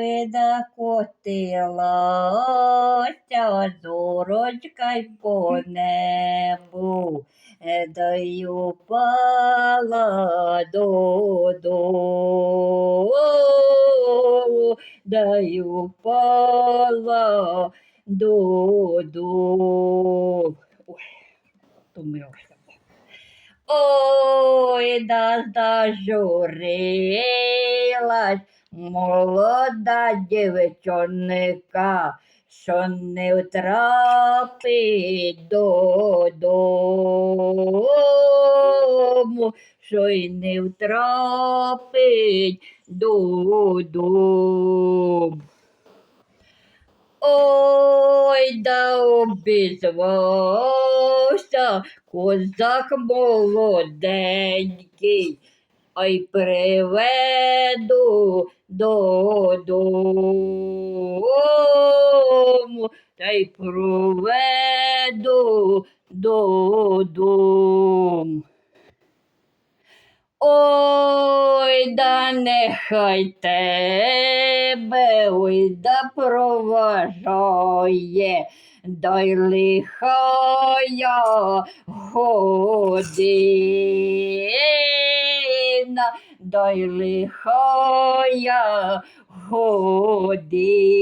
Ой, накотилася зорочка й по небу, е, да й упала додолу, да й втомилася. Ой, да зажурилась молода дівчонка, що не втрапить додому, що й не втрапить додому. Ой, да обізвався козак молоденький, ой приведу додому, та й проведу додому. Ой, да нехай тебе, ой, да проважає, дай лихая година, дай лихая година.